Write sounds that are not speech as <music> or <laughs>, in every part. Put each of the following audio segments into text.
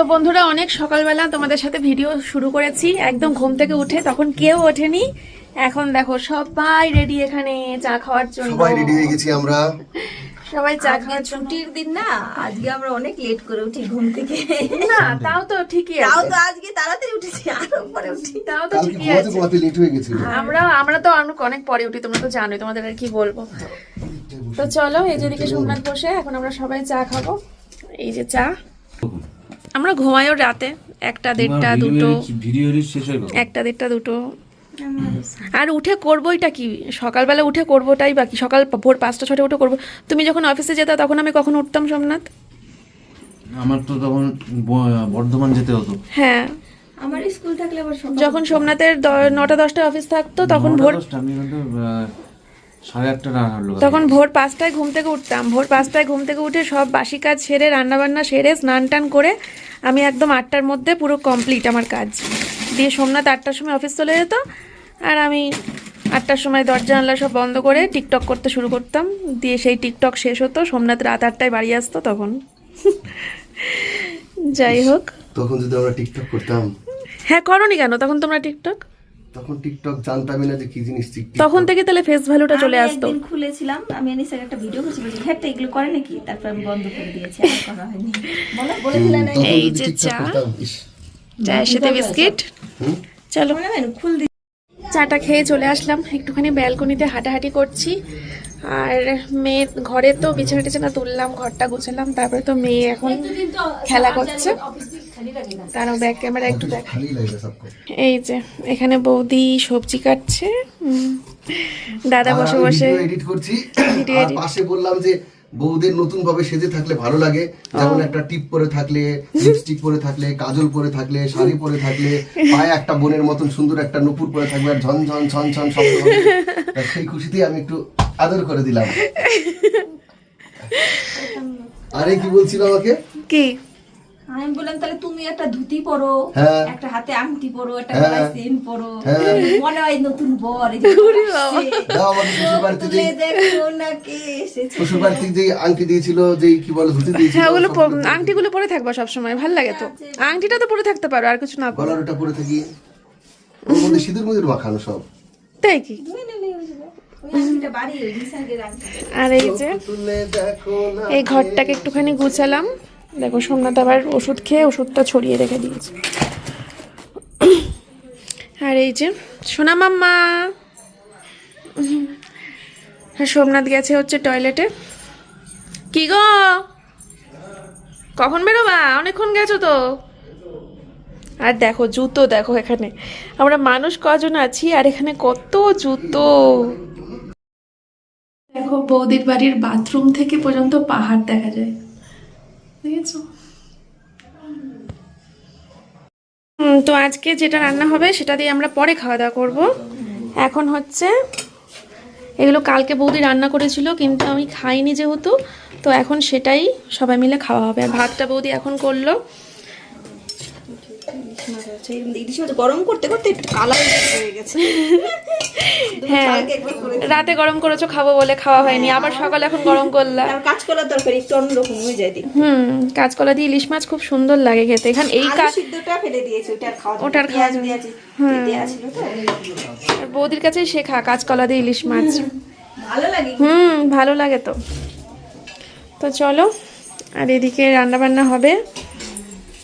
তো বন্ধুরা অনেক সকালবেলা তোমাদের সাথে ভিডিও শুরু করেছি। একদম ঘুম থেকে উঠে তখন কেউ ওঠেনি। এখন দেখো সবাই রেডি এখানে চা খাওয়ার জন্য। সবাই রেডি হয়ে গেছি আমরা। সবাই চা খাওয়ার ছুটির দিন না আজকে আমরা অনেক লেট করে উঠি ঘুম থেকে। না তাও তো ঠিকই আছে। তাও তো আজকে তাড়াতাড়ি উঠেছি আরও পরে উঠি। তাও তো ঠিকই আছে। ঘুমাতে লেট হয়ে গেছিল। আমরা আমরা তো অনেক অনেক পরে উঠি তোমরা তো জানোই তোমাদের আর কি বলব। তো চলো এই যেদিকে সোমনাথ বসে এখন আমরা সবাই চা খাব। এই যে চা। আমরা ঘুমাইও রাতে একটা দেড়টা দুটো একটা দেড়টা দুটো। আর উঠে করবোইটা কি? সকালবেলা উঠে করবোটাই বাকি সকাল ভোর পাঁচটা ছটা উঠে করব। তুমি যখন অফিসে যেতা তখন আমি কখন উঠতাম সোমনাথ? আমার তো তখন বর্ধমান যেতে হতো। হ্যাঁ। আমার স্কুল থাকলে যখন সোমনাথের দ- নটা দশটা অফিস থাকতো তখন ভোর সাড়ে আটটা না হলো তখন ভোর পাঁচটায় ঘুম থেকে উঠতাম। ভোর পাঁচটায় ঘুম থেকে উঠে সব বাসি কাজ সেরে রান্নাবান্না সেরে স্নান টান করে আমি একদম আটটার মধ্যে পুরো কমপ্লিট আমার কাজ। দিয়ে সোমনাথ আটটার সময় অফিস চলে যেত আর আমি আটটার সময় দরজা জানলা সব বন্ধ করে টিকটক করতে শুরু করতাম। দিয়ে সেই টিকটক শেষ হতো সোমনাথ রাত আটটায় বাড়ি আসতো তখন। যাই হোক। তখন যদি আমরা টিকটক করতাম। হ্যাঁ করনি কেন? তখন তোমরা টিকটক? তখন টিকটক জানতামই না যে কি জিনিস টিকটক। তখন থেকে তাহলে ফেস ভ্যালুটা চলে আমি আসতো। একদিন খুলেছিলাম আমি একটা ভিডিও করছি হ্যাঁ এগুলো করে নাকি? তারপর আমি বন্ধ করে দিয়েছি আর করা হয়নি। বলো বলেছিলেন এই যে চা। চায়ের সাথে বিস্কিট? চলো। না, খুল দি চাটা খেয়ে চলে আসলাম। একটুখানি ব্যালকনিতে হাঁটাহাঁটি করছি। আর মেয়ে ঘরে তো বিছানা টিছানা তুললাম ঘরটা গুছালাম তারপরে তো মেয়ে এখন খেলা করছে। তারও ব্যাক ক্যামেরা একটু দেখ। খালি লাগে সবকো এই যে এখানে বৌদি সবজি কাটছে। দাদা বসে বসে এডিট করছি। আর পাশে বললাম যে বউদের নতুন ভাবে সেজে থাকলে ভালো লাগে। যেমন একটা টিপ পরে থাকলে লিপস্টিক পরে থাকলে কাজল পরে থাকলে শাড়ি পরে থাকলে পায়ে একটা বোনের মতন সুন্দর একটা নুপুর পরে থাকবে আর ঝন ঝন ছন ছন শব্দ হবে। সেই খুশিতেই আমি একটু আদর করে দিলাম। <laughs> আরে কি বলছিল আমাকে? কি? আমি বললাম তাহলে তুমি একটা ধুতি পরো হ্যাঁ। একটা হাতে আংটি পরো একটা হ্যাঁ। গলায় চেন পরো। হ্যাঁ। মনে হয় নতুন বর যে আংটি দিয়েছিল যে কি বলে ধুতি দিয়েছিল হ্যাঁ ওগুলো আংটিগুলো পরে থাকব সবসময় ভালো লাগে তো। আংটিটা তো পরে থাকতে পারো আর কিছু না করো। গলার ওটা পরে থাকি। ওর মধ্যে সিঁদুর মিদুর মাখানো সব। তাই কি? আর এই যে তুলে দেখো না এই ঘরটাকে একটুখানি গুছালাম। দেখো, সোমনাথ আবার ওষুধ খেয়ে ওষুধটা ছড়িয়ে রেখে দিয়েছে। আর এই যে সোনা মাম্মা। সোমনাথ গেছে হচ্ছে টয়লেটে। কি গো? কখন বেরোবা? অনেকক্ষণ গেছো তো। আর দেখো, জুতো দেখো এখানে। আমরা মানুষ কজন আছি আর এখানে কত জুতো। দেখো, বৌদির বাড়ির বাথরুম থেকে পর্যন্ত পাহাড় দেখা যায়। তো আজকে যেটা রান্না হবে সেটা দিয়ে আমরা পরে খাওয়া দাওয়া করব। এখন হচ্ছে, এগুলো কালকে বৌদি রান্না করেছিল, কিন্তু আমি খাইনি যেহেতু, তো এখন সেটাই সবাই মিলে খাওয়া হবে। আর ভাতটা বৌদি এখন করল। ইলিশ মাছ গরম করতে করতে একটু কালার হয়ে গেছে হ্যাঁ রাতে গরম করেছ খাব বলে খাওয়া হয়নি। আবার সকালে এখন গরম করলা। আর কাজ করার দরকার একটু অন্যরকম হয়ে যায় হুম কাঁচকলা দিয়ে ইলিশ মাছ খুব সুন্দর লাগে খেতে। এখানে এই সিদ্ধটা ফেলে দিয়েছি ওটা আর খাওয়া আর বৌদির কাছেই শেখা কাঁচকলা দিয়ে ইলিশ মাছ। ভালো লাগে। হুম ভালো লাগে তো। তো চলো আর এদিকে রান্না বান্না হবে।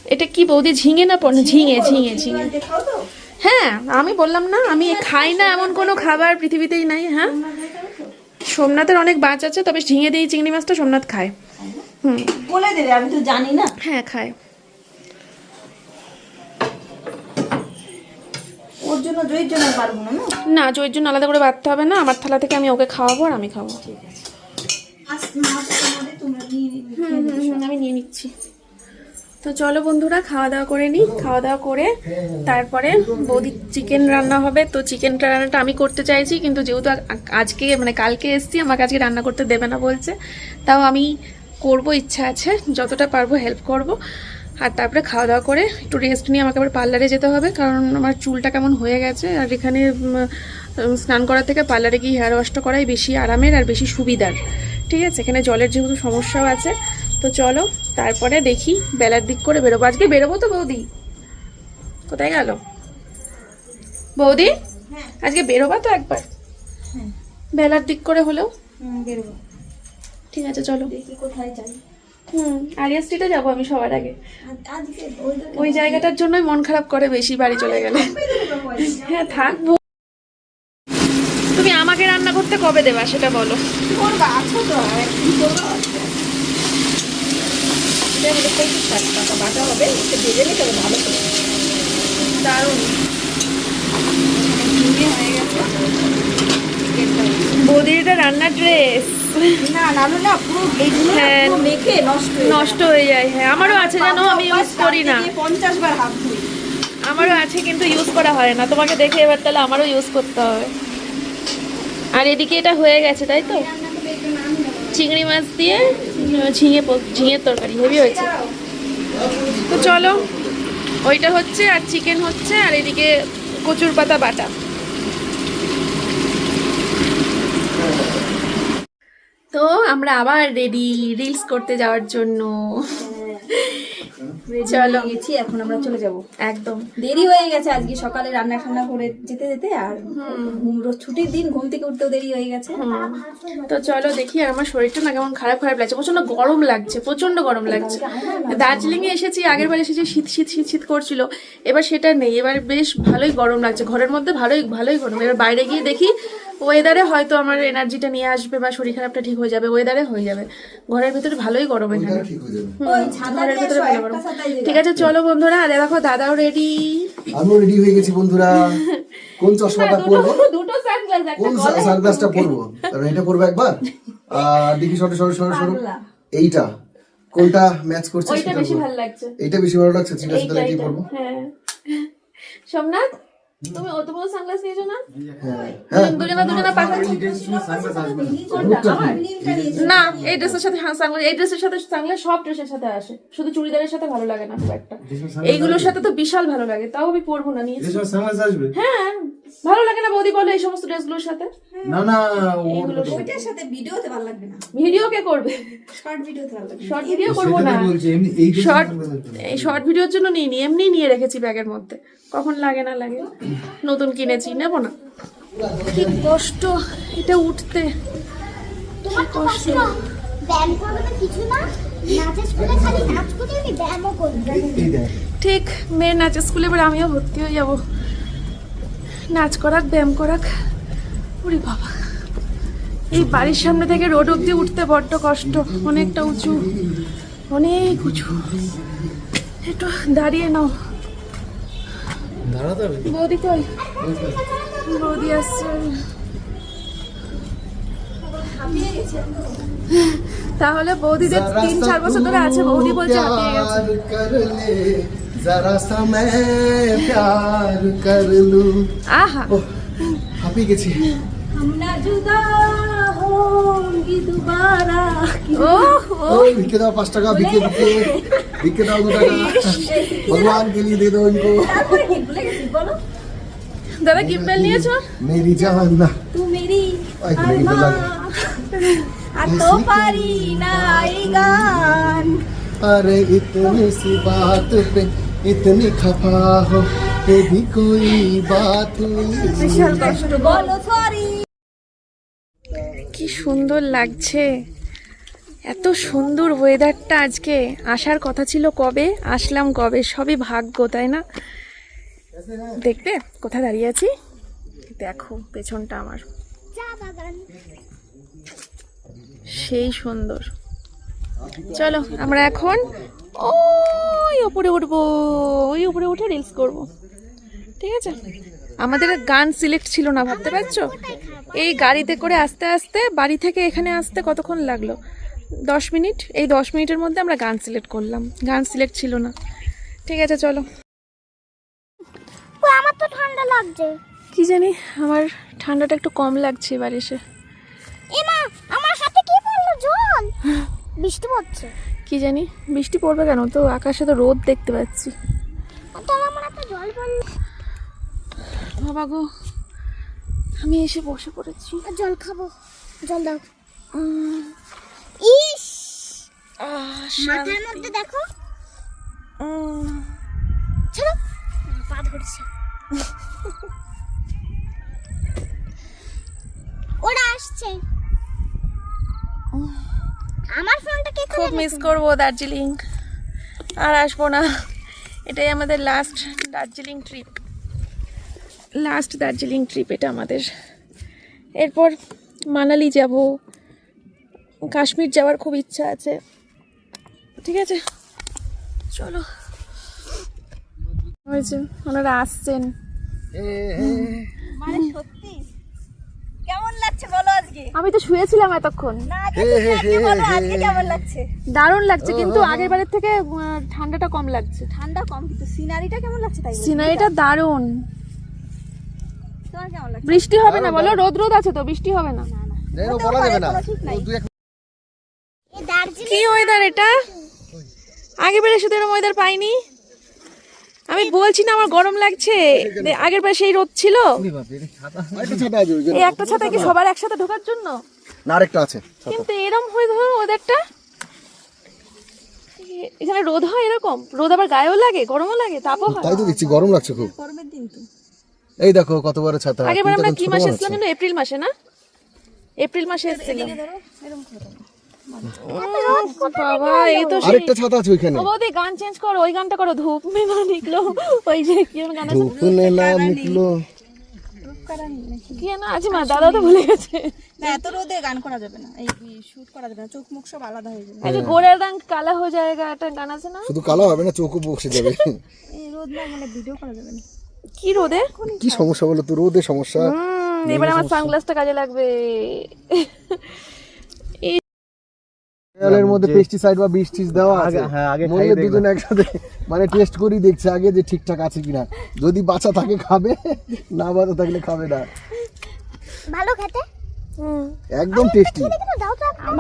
এটা কি বৌদি ঝিঙে না পড়ে ঝিঙে ঝিঙে ঝিঙে হ্যাঁ আমি বললাম না আমি খাই না এমন কোনো খাবার পৃথিবীতেই নাই হ্যাঁ। সোমনাথের অনেক বাঁচ আছে তবে ঝিঙে দিয়ে চিংড়ি মাছটা সোমনাথ খায়। হুম। বলে দেবে আমি তো জানি না। হ্যাঁ খায়। ওর জন্য জয়ের জন্য পারব না না? জয়ের জন্য আলাদা করে বাড়তে হবে না আমার থালা থেকে আমি ওকে খাওয়াবো আর আমি খাব। হুম, হুম, আমি নিয়ে নিচ্ছি। তো চলো বন্ধুরা খাওয়া দাওয়া করে নিই। খাওয়া দাওয়া করে তারপরে বৌদি চিকেন রান্না হবে। তো চিকেন রান্নাটা আমি করতে চাইছি, কিন্তু যেহেতু আজকে মানে কালকে এসছি, আমাকে আজকে রান্না করতে দেবে না বলছে। তাও আমি করব, ইচ্ছা আছে, যতটা পারব হেল্প করব। আর তারপরে খাওয়া দাওয়া করে একটু রেস্ট নিয়ে আমাকে আবার পার্লারে যেতে হবে, কারণ আমার চুলটা কেমন হয়ে গেছে। আর এখানে স্নান করার থেকে পার্লারে গিয়ে হেয়ার ওয়াশটা করাই বেশি আরামের আর বেশি সুবিধার। ঠিক আছে? এখানে জলের যেহেতু সমস্যাও আছে তো চলো তারপরে দেখি বেলার দিক করে বেরোবো। আজকে বেরোবো তো বৌদি। কোথায় গেল? বৌদি? আজকে বেরোবা তো একবার? বেলার দিক করে হলেও? বেরোবো। ঠিক আছে চলো। দেখি কোথায় যাই। হুম আরিয়া স্ট্রিটে যাব আমি সবার আগে। ওই জায়গাটার জন্যই মন খারাপ করে বেশি বাড়ি চলে গেলে। হ্যাঁ থাকব তুমি আমাকে রান্না করতে কবে দেবা সেটা বলো। আছো তো কচুর শাক পাতা বাটা হবে একটু ভেজে নিতে হবে ভালো করে। দারুণ। হয়ে গেছে। বৌদির এটা রান্নার ড্রেস না নাহলে না পুরো এইগুলো হ্যাঁ। মেখে নষ্ট হয়ে নষ্ট হয়ে যায় হ্যাঁ। আমারও আছে জানো আমি ইউজ করি না। পঞ্চাশ বার হাত ধুই। আমারও আছে কিন্তু ইউজ করা হয় না। তোমাকে দেখে এবার তাহলে আমারও ইউজ করতে হবে। আর এদিকে এটা হয়ে গেছে তাই তো? চিংড়ি মাছ দিয়ে ঝিঙে ঝিঙের তরকারি, হেভি হয়েছে। তো চলো, ওইটা হচ্ছে আর চিকেন হচ্ছে, আর এদিকে কচুর পাতা বাটা। তো আমরা আবার রেডি রিলস করতে যাওয়ার জন্য। চলো। গেছি এখন আমরা চলে যাব। একদম। দেরি হয়ে গেছে আজকে সকালে রান্না করে যেতে যেতে আর ছুটির দিন ঘুম থেকে উঠতেও দেরি হয়ে গেছে। তো চলো দেখি আমার শরীরটা না কেমন খারাপ খারাপ লাগছে। প্রচণ্ড গরম লাগছে প্রচণ্ড গরম লাগছে। দার্জিলিং এ এসেছি আগের বার এসেছি শীত শীত শীত শীত করছিল। এবার সেটা নেই এবার বেশ ভালোই গরম লাগছে। ঘরের মধ্যে ভালোই ভালোই গরম। এবার বাইরে গিয়ে দেখি ওয়েদারে হয়তো আমার এনার্জিটা নিয়ে আসবে বা শরীর খারাপটা ঠিক হয়ে যাবে ওয়েদারে হয়ে যাবে। ঘরের ভিতরে ভালোই গরম এখানে। ঠিক হয়ে যাবে। ওই ছাতা ঘরের ভিতরে ভালো গরম। ঠিক আছে চলো বন্ধুরা আর দেখো দাদাও রেডি আমিও রেডি হয়ে গেছি বন্ধুরা। কোন চশমাটা পরবো? দুটো সানগ্লাস কোন সানগ্লাসটা পরবো? কারণ এটা পরবো একবার। আর দেখি সরো সরো সরো সরো। এইটা। কোনটা ম্যাচ করছে ওইটা সেটা বেশি ভালো লাগছে। এইটা বেশি ভালো লাগছে ঠিক আছে তাহলে কি পরবো? হ্যাঁ। সোমনাথ? তুমি অত সানগ্লাস নিয়েছো না? হ্যাঁ। হ্যাঁ। দুজনা দুজনা পাশাপাশি না এই ড্রেসের সাথে হ্যাঁ সানগ্লাস এই ড্রেসের সাথে সানগ্লাস সব ড্রেসের সাথে আসে। শুধু চুড়িদারের সাথে ভালো লাগে না খুব একটা। এইগুলোর সাথে তো বিশাল ভালো লাগে। তাও আমি পরবো না নিয়ে হ্যাঁ। ভালো লাগে না বৌদি বলো এই সমস্ত ড্রেসগুলোর সাথে? না না ওইটার সাথে ভিডিওতে ভালো লাগবে না। ভিডিও কে করবে? শর্ট ভিডিওতে ভালো লাগবে শর্ট ভিডিও করব না। বলছি এমনি এই শর্ট এই শর্ট ভিডিওর জন্য নিই নি এমনি নিয়ে রেখেছি ব্যাগের মধ্যে। কখন লাগে না লাগে। নতুন কিনেছি নেব না। কি কষ্ট এটা উঠতে। তোমার তো কষ্ট। ব্যায়াম করবে কিছু না। নাচের স্কুলে খালি নাচ করতে আমি ব্যায়ামও করব। ঠিক মেয়ের নাচের স্কুলে এবার আমিও ভর্তি হয়ে যাব। নাচ করাক ব্যায়াম করাক। ওরে বাবা। এই বাড়ির সামনে থেকে রোড অব্দি উঠতে বড্ড কষ্ট অনেকটা উঁচু অনেক উঁচু। একটু দাঁড়িয়ে নাও। বৌদি কই? বৌদি আসছে। তাহলে বৌদিদের তিন চার বছর ধরে আছে বৌদি বলছে হাঁপিয়ে গেছে। जरा सा मैं प्यार कर लूं আহা ও হাঁপিয়ে গেছি हम ना जुदा होंगी दोबारा ও ও ओ भिक्के दाओ पाँच टका भिक्के भिक्के भिक्के दाओ दो टका भगवान के लिए दे दो इनको তারপরে কি ভুলে গেছি বলো দাদা গিফট নিয়েছো मेरी जान ना तू मेरी आई तो मेरी तो लग আর তো পারি না এই গান अरे इतनी सी बात पे इतनी खफा हो ये भी कोई बात বিশাল हुई কষ্ট বলো সরি কি সুন্দর লাগছে এত সুন্দর ওয়েদারটা আজকে আসার কথা ছিল কবে আসলাম কবে সবই ভাগ্য তাই না দেখবে কোথায় দাঁড়িয়ে আছি দেখো পেছনটা আমার চা বাগান সেই সুন্দর চলো আমরা এখন ওই উপরে উঠবো ওই উপরে উঠে রিলস করব। ঠিক আছে? আমাদের গান সিলেক্ট ছিল না ভাবতে পারছ? এই গাড়িতে করে আস্তে আস্তে বাড়ি থেকে এখানে আসতে কতক্ষণ লাগল? দশ মিনিট? এই দশ মিনিটের মধ্যে আমরা গান সিলেক্ট করলাম। গান সিলেক্ট ছিল না। ঠিক আছে চলো। ও আমার তো ঠান্ডা লাগছে। কি জানি আমার ঠান্ডাটা একটু কম লাগছে এবার এসে। এমা আমার হাতে কি পড়ল? জল। বৃষ্টি পড়ছে। কি জানি বৃষ্টি পড়বে কেন? তো আকাশে তো রোদ দেখতে পাচ্ছি। আমার একটা জল পড়ল বাবা গো আমি এসে বসে পড়েছি। জল খাব জল দাও। ইস! মাথার মধ্যে দেখো। চলো। পা ধরছে। ওরা আসছে। আমার ফোনটা কে খুব মিস করব দার্জিলিং। আর আসব না। এটাই আমাদের last Darjeeling trip last Darjeeling trip এটা আমাদের। এরপর মানালি যাব। কাশ্মীর যাওয়ার খুব ইচ্ছা আছে। ঠিক আছে? চলো। হয়েছে ওনারা আসছেন মানে সত্যি কেমন লাগছে বলো আজকে আমি তো শুয়েছিলাম এতক্ষণ। দারুণ লাগছে কিন্তু আগের বারের থেকে ঠান্ডাটা কম লাগছে। ঠান্ডা কম কিন্তু সিনারিটা কেমন লাগছে তাই সিনারিটা দারুণ। কেমন বৃষ্টি হবে না বলো রোদ রোদ আছে তো বৃষ্টি হবে না। কি ওয়েদার এটা? আগে বেড়ে শুধু এরকম ওয়েদার পাইনি। আমি বলছি না আমার গরম লাগছে। আগের বার সেই রোদ ছিল। এই একটা ছাতা কি সবার একসাথে ঢোকার জন্য? না আরেকটা আছে ছাতা। কিন্তু এরম হয়ে ধরো ওয়েদারটা এ- এখানে রোদ হয় এরকম। রোদ আবার গায়েও লাগে গরমও লাগে তাপও হয়। তাই তো দেখছি গরম লাগছে খুব। গরমের দিন তো। এই দেখো কত বড় ছাতা। আগেরবার আমরা কি মাসে এসেছিলাম এপ্রিল মাসে না? এপ্রিল মাসে এসেছিলাম। উম, বাবা এই তো আরেকটা ছাতা আছে ওইখানে। বৌদি গান চেঞ্জ করো ওই গানটা করো ধূপ মে না নিকলো ওই যে কি গান আছে নিকলো। কি না আছে মা দাদা তো ভুলে গেছে। না এত রোদে গান করা যাবে না এই শুট করা যাবে না চোখ মুখ সব আলাদা হয়ে যাবে। এই গোড়ার রং কালা হয়ে যায়গা একটা গান আছে না? শুধু কালো হবে না চোখও বসে যাবে। এই রোদ না মানে ভিডিও করা যাবে না। কি রোদে? কি সমস্যা বলো তো রোদে সমস্যা। হুম, এবার আমার সানগ্লাসটা কাজে লাগবে। দেওয়ালের মধ্যে পেস্টিসাইড বা বিষ টিস দেওয়া আছে। হ্যাঁ, আগে মরলে দুজন একসাথে মানে টেস্ট করি দেখছে আগে যে ঠিকঠাক আছে কিনা। যদি বাচ্চা থাকে খাবে না বাচ্চা থাকলে খাবে না। ভালো খেতে? হুম, একদম টেস্টি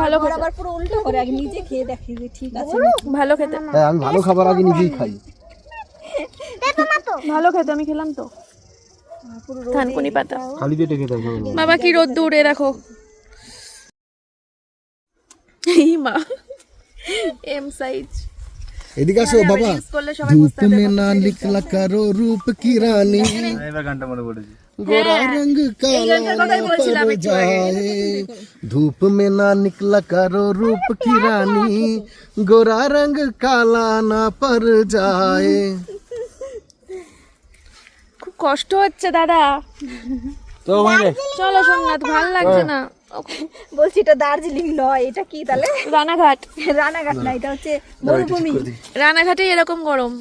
ভালো আবার পুরো উল্টো করে আগে নিজে খেয়ে দেখি যে ঠিক আছে ভালো খেতে। হ্যাঁ আমি ভালো খাবার আগে নিজেই খাই। ভালো খেতে আমি খেলাম তো। থানকুনি পাতা। খালি পেটে খেতে হবে। বাবা কি রোদ দূরে দেখো। ধূপ মে। না নিকল করো রূপ কি রানী? গোরা রঙ কালা ধূপ মে না নিকলা রূপ গোরা রঙ কালা না পর যায়। খুব কষ্ট হচ্ছে দাদা। চলো সোমনাথ ভালো লাগছে না। বলছি এটা দার্জিলিং নয় এটা কি তাহলে? রানাঘাট। রানাঘাট না এটা হচ্ছে মরুভূমি রানাঘাটে এরকম গরম।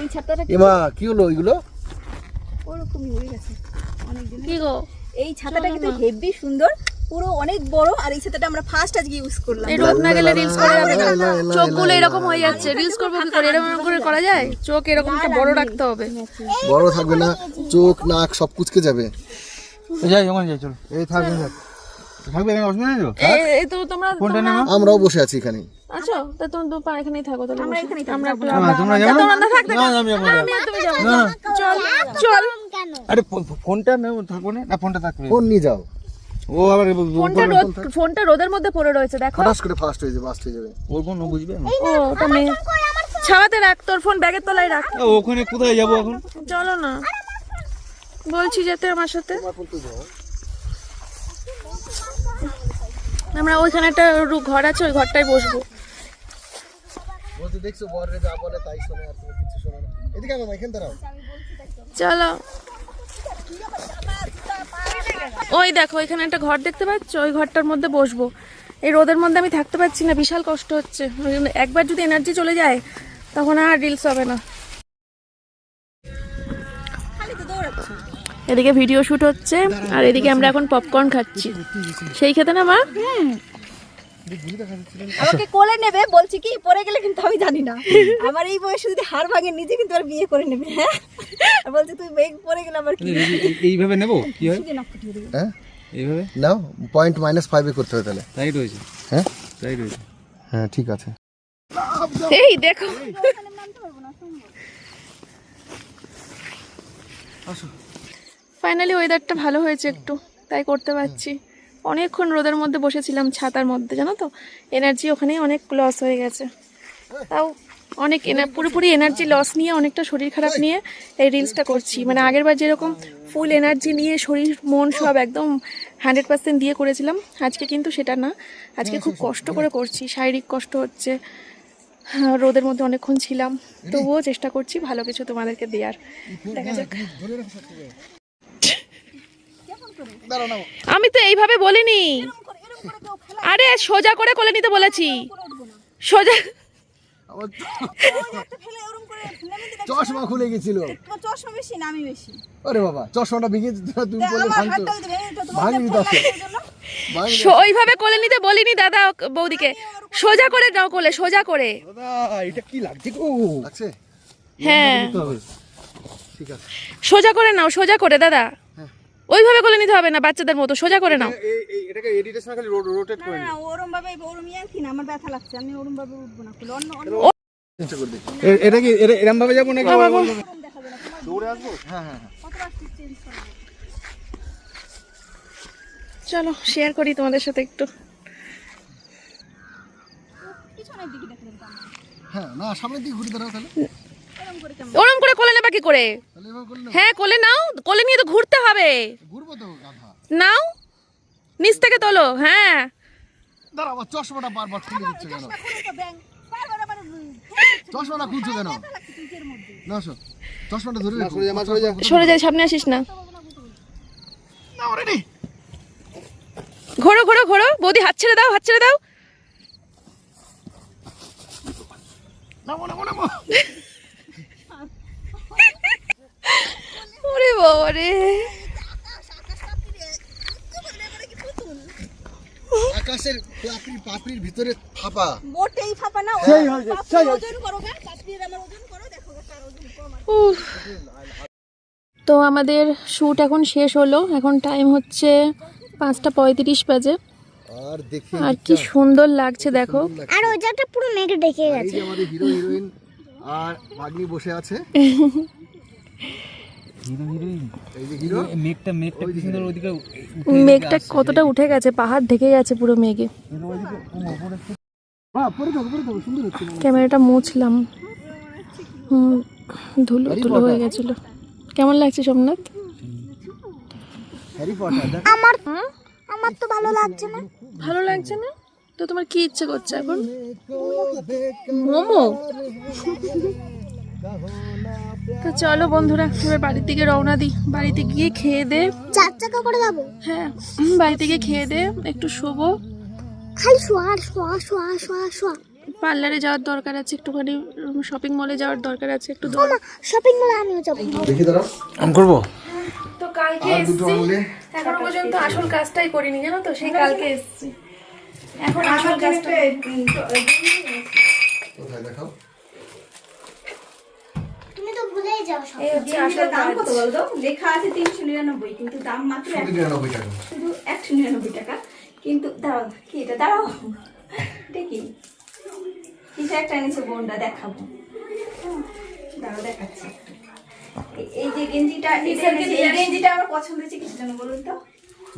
এই ছাতাটা এমা কি হলো ওইগুলো? ওরকমই হয়ে গেছে। কি গো? এই ছাতাটা কিন্তু হেভি সুন্দর পুরো অনেক বড় আর এই ছাতাটা আমরা ফার্স্ট আজকে ইউজ করলাম। এই রোদ না গেলে রিলস করা যাবে। চোখগুলো এরকম হয়ে যাচ্ছে। রিলস করব কি করে? এরকম এরকম করে করা যায়? চোখ এরকমটা বড় রাখতে হবে। বড় থাকবে না চোখ নাক সব কুচকে যাবে। যাই ওখানে যাই চলো। এই থাকবে থাকবে এখানে অসুবিধা নেই তো? এই- এই তো তোমরা কোনটা নেব আমরাও বসে আছি এখানে আচ্ছা তা তুমি তো পা এখানেই থাকো তাহলে আমরা এখানেই আমরা তোমরা যাবে? না? তোমরা থাকতে না, আমি যাব না। আমি আর তুমি যাব চল চল। আরে ফো- ফো- ফোনটা নেব থাকব না। না ফোনটা থাকবে ফোন নিয়ে যাও। ও আবার ফোনটা রোদ ফোনটা রোদের মধ্যে পড়ে রয়েছে দেখো। হঠাৎ করে ফাস্ট হয়ে যাবে হয়ে যাবে। ওর বুঝবে? না। ও ওটা মেয়ে ছাওয়াতে রাখ তোর ফোন ব্যাগের তলায় রাখ। ওখানে কোথায় যাব এখন? চলো না। বলছি যেতে আমার সাথে। আমরা ওইখানে একটা ঘর আছে ওই ঘরটায় বসবো। দেখছ বরে যা বলে তাই শোনে আর তুমি কিছু শোনো না। এদিকে আমার এখান দাঁড়াও। চলো। ওই দেখো এখানে একটা ঘর দেখতে পাচ্ছ? ওই ঘরটার মধ্যে বসবো। এই রোদের মধ্যে আমি থাকতে পারছি না বিশাল কষ্ট হচ্ছে। একবার যদি এনার্জি চলে যায় তখন আর রিলস হবে না। এদিকে ভিডিও শুট হচ্ছে আর এদিকে আমরা এখন পপকর্ন খাচ্ছি। সেই খেতে না মা? আমাকে কোলে নেবে বলছি কি পরে গেলে কিন্তু আমি জানি না। আমার এই বয়সে যদি হাড় ভাঙে নিজে কিন্তু আর বিয়ে করে নেবে হ্যাঁ? আর বলছে তুই বেগ পরে গেলে কি? এই- এইভাবে নেব? কি হয়। হ্যাঁ? এইভাবে? নাও পয়েন্ট মাইনাস ফাইভে করতে হবে তাহলে। টাইট হয়েছে হ্যাঁ? টাইট হয়েছে হ্যাঁ ঠিক আছে। এই দেখো। ফাইনালি ওয়েদারটা ভালো হয়েছে একটু তাই করতে পারছি। অনেকক্ষণ রোদের মধ্যে বসেছিলাম ছাতার মধ্যে জানো তো? এনার্জি ওখানেই অনেক লস হয়ে গেছে। তাও অনেক এনা- পুরোপুরি এনার্জি লস নিয়ে অনেকটা শরীর খারাপ নিয়ে এই রিলসটা করছি। মানে আগের বার যেরকম ফুল এনার্জি নিয়ে শরীর মন সব একদম হান্ড্রেড পার্সেন্ট দিয়ে করেছিলাম আজকে কিন্তু সেটা না। আজকে খুব কষ্ট করে করছি শারীরিক কষ্ট হচ্ছে। হ্যাঁ, রোদের মধ্যে অনেকক্ষণ ছিলাম। তবুও চেষ্টা করছি ভালো কিছু তোমাদেরকে দেওয়ার দেখা যাক। আমি তো এইভাবে বলিনি। আরে সোজা করে কোলে নিতে বলেছি। সোজা চশমা খুলে গেছিল। চশমা বেশি না আমি বেশি? আরে বাবা চশমাটা ভেঙে তুমি ভাঙতো। ভেঙে ওইভাবে কোলে নিতে বলিনি দাদা বৌদিকে। সোজা করে নাও কোলে সোজা করে। এটা কি লাগছে গো? লাগছে? হ্যাঁ। ঠিক আছে। সোজা করে নাও সোজা করে দাদা। ওইভাবে করে নিতে হবে না বাচ্চাদের মতো সোজা করে নাও। এটাকে এডিটের সময় খালি রোটেট না, না, ওরম ভাবে ওরম ইয়ার্কি না আমার ব্যথা লাগছে আমি ওরম ভাবে উঠবো না খুলে অন্য অন্য চেষ্টা করে দেখি এটা কি এরম ভাবে যাব নাকি? দৌড়ে আসব? হ্যাঁ হ্যাঁ হ্যাঁ। কত রাখছি চেঞ্জ করা। চলো শেয়ার করি তোমাদের সাথে একটু। হ্যাঁ না সামনের দিকে ঘুরে দাঁড়াও তাহলে। ওরম করে কোলে নেবা কি করে? হ্যাঁ কোলে নাও কোলে নিয়ে তো ঘুরতে হবে। ঘুরবো তো গাধা। নাও নিচ থেকে তোলো হ্যাঁ। চশমাটা বারবার খুলে দিচ্ছে কেন? চশমাটা খুলছো কেন? না চশমাটা ধরে রাখো। সরে যায় সামনে আসিস না। না ওরে নে। ঘোরো ঘোরো ঘোরো বৌদি হাত ছেড়ে দাও হাত ছেড়ে দাও। নামো নামো নামো। ওরে বাবা রে আকাশের পাপড়ি পাপড়ির ভিতরে ফাপা। মোটেই ফাপা না সেই হয়েছে, সেই ওজন করো গা পাপড়ির আমার ওজন করো দেখো গা কার ওজন কম আছে। তো আমাদের শ্যুট এখন শেষ হলো এখন টাইম হচ্ছে পাঁচটা পঁয়ত্রিশ বাজে। আর দেখি আর কি সুন্দর লাগছে দেখো। আর ওই জায়গাটা পুরো মেঘ ডেকে গেছে। আমাদের হিরো হিরোইন আর ভাগ্নি বসে আছে। <laughs> মেঘটা মেঘটা কি সুন্দর ওদিকে মেঘটা কতটা উঠে গেছে? পাহাড় ঢেকে গেছে পুরো মেঘে। বাহ পরে থাকো পরে থাকো সুন্দর হচ্ছে ক্যামেরাটা মুছলাম। হুম ধুলো ধুলো হয়ে গেছিল। কেমন লাগছে সোমনাথ? আমার আমার তো ভালো লাগছে না। ভালো লাগছে না? তো তোমার কি ইচ্ছে করছে এখন? মোমো? তো চলো বন্ধুরা এবার বাড়ির দিকে রওনা দিই। বাড়িতে গিয়ে খেয়ে দে। চার চাকা করে যাব? হ্যাঁ বাড়িতে গিয়ে খেয়ে দে একটু শোবো। খালি শোয়া আর শোয়া শোয়া শোয়া শোয়া। পার্লারে যাওয়ার দরকার আছে একটুখানি শপিং মলে যাওয়ার দরকার আছে একটু দর- শপিং মলে আমিও যাব। দেখি দাঁড়াও। অন করব? তো কালকে এসছি। এখনও পর্যন্ত আসল কাজটাই করিনি জানো তো? সেই কালকে এসছি। এখন আসল কাজটা কোথায় দেখাও? ভুলেই যাও সব। এই হচ্ছে আসল দাম কত বলতো? লেখা আছে তিনশো নিরানব্বই কিন্তু দাম মাত্র টাকা। শুধু একশো নিরানব্বই টাকা। কিন্তু দাঁড়াও কি এটা? দাঁড়াও। দেখি কিছু একটা এনেছে দেখাবো। দেখাচ্ছি এই- যে গেঞ্জিটা এই গেঞ্জিটা আমার পছন্দ হয়েছে কিছু জন্য বলুন তো?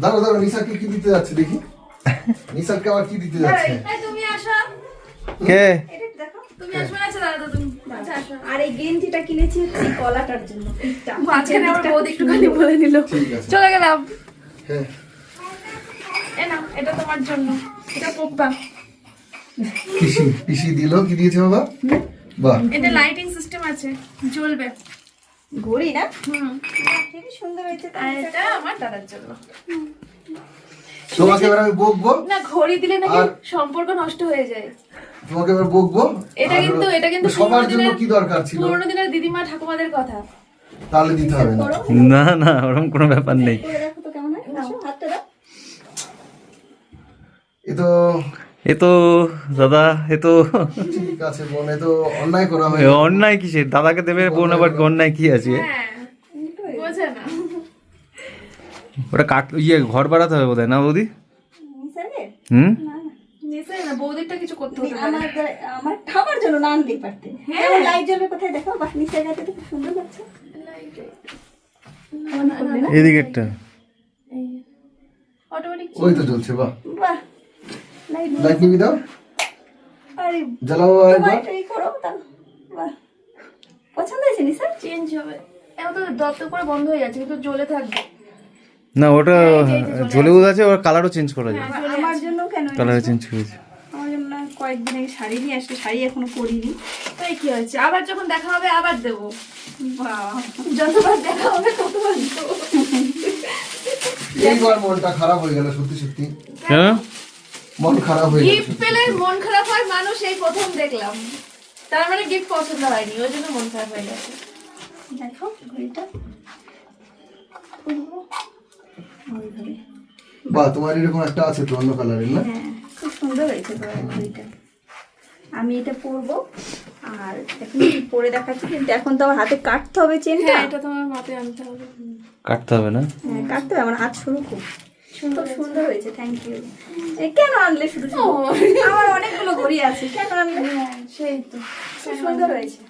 দাঁড়াও দাঁড়াও নিসারকে কি দিতে যাচ্ছে দেখি। নিসারকে আবার কি দিতে যাচ্ছে? তুমি আসো। কে? এটা দেখো তুমি আসবে না আচ্ছা দাদা তুমি আর এই গেঞ্জিটা কিনেছি হচ্ছে কলাটার জন্য মাঝখানে আমার বৌদি একটুখানি বলে নিল চলে গেলাম। হ্যাঁ। এ না এটা তোমার জন্য। এটা পপ্পা। পিসি পিসি দিল কি দিয়েছে বাবা? বাহ। এতে লাইটিং সিস্টেম আছে জ্বলবে। ঘড়ি না? হুম। খুবই সুন্দর হয়েছে। আর এটা আমার দাদার জন্য। তোমাকে এবার আমি বকবো। না ঘড়ি দিলে নাকি সম্পর্ক নষ্ট হয়ে যায়। তোমাকে এবার বকবো। এটা কিন্তু এটা কিন্তু সবার জন্য কি দরকার ছিল? পুরোনো দিনের দিদিমা ঠাকুমাদের কথা। তাহলে দিতে হবে না। না না ওরকম কোনো ব্যাপার নেই। করে দেখো তো কেমন হয়। আসো, হাতটা দাও। এ তো এ তো দাদা এ তো ঠিক আছে বোন এ তো অন্যায় করা হয় অন্যায় কিসের? দাদাকে দেবে বোন আবার অন্যায় কি আছে হ্যাঁ বোঝে না ওটা কাট ইয়ে ঘর বাড়াতে হবে বোধ না বৌদি? হুম? না না। না হ্যাঁ। বাহ নিচের গাছে তো খুব সুন্দর লাগছে। এদিকেরটা। অটোমেটিক ওই তো জ্বলছে বাহ। বাহ লাইট লাইট নিবি দাও। জ্বালাও একবার। একটু ই করো তা বাহ। পছন্দ হয়েছে নিসা চেঞ্জ হবে। এখন তো দপ্তর করে বন্ধ হয়ে যাচ্ছে কিন্তু জ্বলে থাকবে। না ওটা জ্বলেও আছে ওর কালারও চেঞ্জ করা যায়। আমার জন্য কেন কালারও চেঞ্জ করেছে। আমার জন্য না কয়েকদিন আগে শাড়ি নিয়ে আসলে শাড়ি এখনও পরিনি। তাই কি হয়েছে? আবার যখন দেখা হবে আবার দেবো। বাহ যতবার দেখা হবে ততবার দেবো। এইবার মনটা খারাপ হয়ে গেল সত্যি সত্যি। কেন? মন খারাপ হয়ে গেল গিফট পেলে মন খারাপ হয় মানুষ এই প্রথম দেখলাম। তার মানে গিফট পছন্দ হয়নি ওই জন্য মন খারাপ হয়ে গেছে। দেখো ঘড়িটা। ওই তোমার এরকম একটা আছে তো অন্য কালারের না? হ্যাঁ খুব সুন্দর হয়েছে তোমার ঘড়িটা আমি এটা পরবো আর এখন পরে দেখাচ্ছি কিন্তু এখন তো আমার হাতে কাটতে হবে চেনটা হ্যাঁ এটা তোমার মাথায় আনতে হবে। কাটতে হবে না? হ্যাঁ কাটতে হবে আমার হাত শুরু খুব। খুব সুন্দর হয়েছে থ্যাংক ইউ কেন আনলে শুধু শুধু? আমার অনেকগুলো ঘড়ি আছে কেন আনলে? সেই তো। খুব সুন্দর হয়েছে।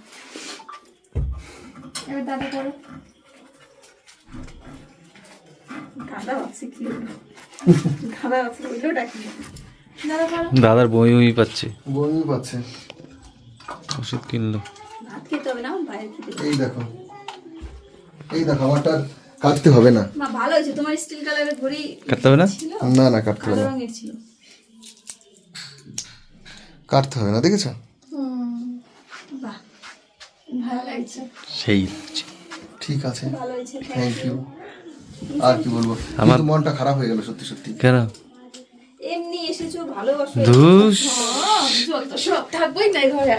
এবার দাদা করো গাঁদা বাক্সে কি হলো? গাঁদা বাক্সে হইল ডাকি দাদা করো দাদার বই বই পাচ্ছে। বমি পাচ্ছে। ওষুধ কিনলো। এই দেখো। এই দেখো আমারটা কাটতে হবে না। মা ভালো হয়েছে। তোমার স্টিল কালারের ঘড়ি কাটতে হবে না? না না কাটতে হবে না। কাটতে হবে না দেখেছ? বাহ ভালো লাগছে। সেই ঠিক আছে। ভালো হয়েছে থ্যাংক ইউ আর কি বলব? আমার মনটা খারাপ হয়ে গেল সত্যি সত্যি। কেন? এমনি এসেছ ভালোবাসো ধুস। যত সব থাকবোই ঘরে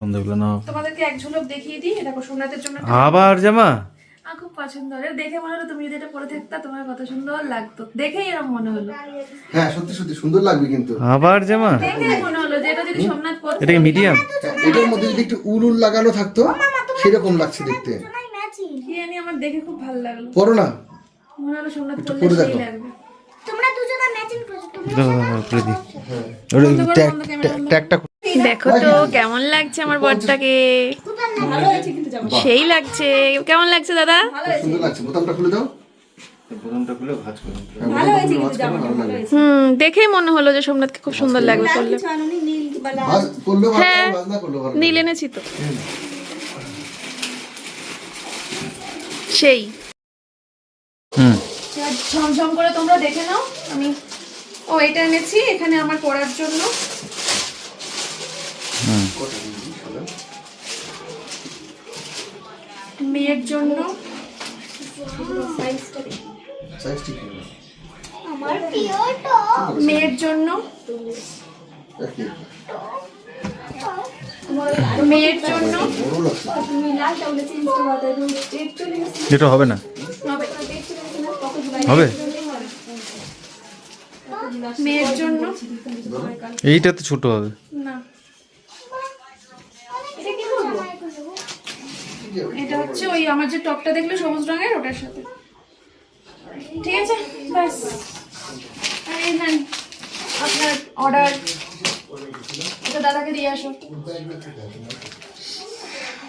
সন্ধ্যাবেলা না। তোমাদেরকে এক ঝলক দেখিয়ে দিই এটা সোমনাথের জন্য আবার জামা? খুব পছন্দ হলো। দেখে মনে হলো তুমি যদি এটা পরে থাকতা তোমার কত সুন্দর লাগতো। দেখেই এরকম মনে হলো। হ্যাঁ সত্যি সত্যি সুন্দর লাগবে কিন্তু। আবার জামা? দেখে মনে হলো যে এটা যদি সোমনাথ পরে এটা মিডিয়াম? হ্যাঁ, এটার মধ্যে যদি একটু উল উল লাগানো থাকতো সেরকম লাগছে দেখতে ম্যাচিং কি জানি আমার দেখে খুব ভালো লাগল। পরো না। মনে হলো সোমনাথ পরলে সেই দেখো। লাগবে। তোমরা দুজনে ম্যাচিং করছ তুমি করে দিই। ওটা ট্যাগ ট্যাগটা দেখো তো কেমন লাগছে আমার বরটাকে? ভালো হয়েছে কিন্তু জামা। সেই লাগছে। কেমন লাগছে দাদা? সুন্দর লাগছে। বোতামটা খুলে দাও। বোতামটা খুলে ভাঁজ করুন হ্যাঁ, হুম দেখেই মনে হলো যে সোমনাথকে খুব সুন্দর লাগবে করলে। হ্যাঁ। নীল এনেছি তো। সেই। হুম। ঝমঝম করে তোমরা দেখে নাও। আমি ও এটা এনেছি এখানে আমার পড়ার জন্য। মেয়ের জন্য। আমার প্রিয় মেয়ের জন্য। চলে গেছে এটা হবে না? হবে। মেয়ের জন্য। এইটা তো ছোট হবে। না। এটা হচ্ছে ওই আমার যে টপটা দেখলে সবুজ রঙের ওটার সাথে। ঠিক আছে আর আপনার অর্ডার এটা দাদাকে দিয়ে আসো।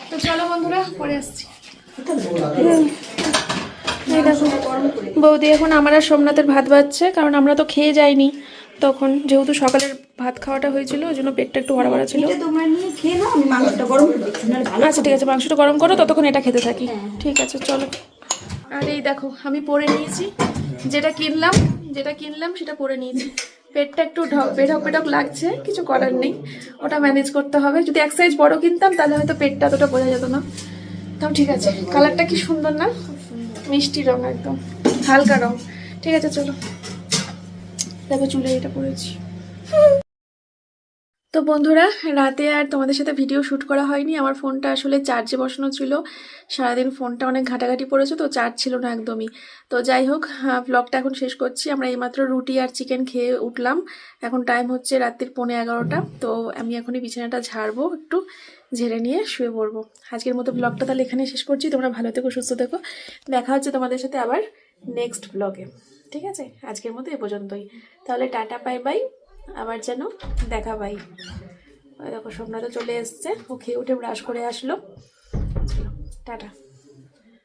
তো চলো বন্ধুরা পরে আসছি। বৌদি এখন আমার আর সোমনাথের ভাত বাজছে কারণ আমরা তো খেয়ে যাইনি। তখন যেহেতু সকালের ভাত খাওয়াটা হয়েছিল ওই জন্য পেটটা একটু ভরা ভরা ছিল আচ্ছা ঠিক আছে মাংসটা গরম করো ততক্ষণ এটা খেতে থাকি। ঠিক আছে চলো। আর এই দেখো আমি পরে নিয়েছি যেটা কিনলাম যেটা কিনলাম সেটা পরে নিয়েছি। পেটটা একটু ঢক বেঢক বেঢক লাগছে, কিছু করার নেই। ওটা ম্যানেজ করতে হবে। যদি এক সাইজ বড় কিনতাম, তাহলে হয়তো পেটটা অতটা বোঝা যেত না। তাও ঠিক আছে কালারটা কি সুন্দর না? মিষ্টি রং একদম, হালকা রং। ঠিক আছে, চলো। দেখো চুলে এটা পরেছি। তো বন্ধুরা, রাতে আর তোমাদের সাথে ভিডিও শ্যুট করা হয়নি। আমার ফোনটা আসলে চার্জে বসানো ছিল। সারাদিন ফোনটা অনেক ঘাটাঘাটি পড়েছে, তো চার্জ ছিল না একদমই। তো যাই হোক ব্লগটা এখন শেষ করছি। আমরা এইমাত্র রুটি আর চিকেন খেয়ে উঠলাম। এখন টাইম হচ্ছে রাত্রির পৌনে এগারোটা। তো আমি এখনই বিছানাটা ঝাড়বো, একটু ঝেড়ে নিয়ে শুয়ে পড়ব। আজকের মতো ব্লগটা তাহলে এখানে শেষ করছি। তোমরা ভালো থেকো, সুস্থ থেকো। দেখা হচ্ছে তোমাদের সাথে আবার নেক্সট ব্লগে ঠিক আছে? আজকের মতো এ পর্যন্তই। তাহলে টাটা বাই বাই আবার যেন দেখা পাই। দেখো, সোমনাথও চলে এসছে। ও খেয়ে উঠে ব্রাশ করে আসলো। টাটা।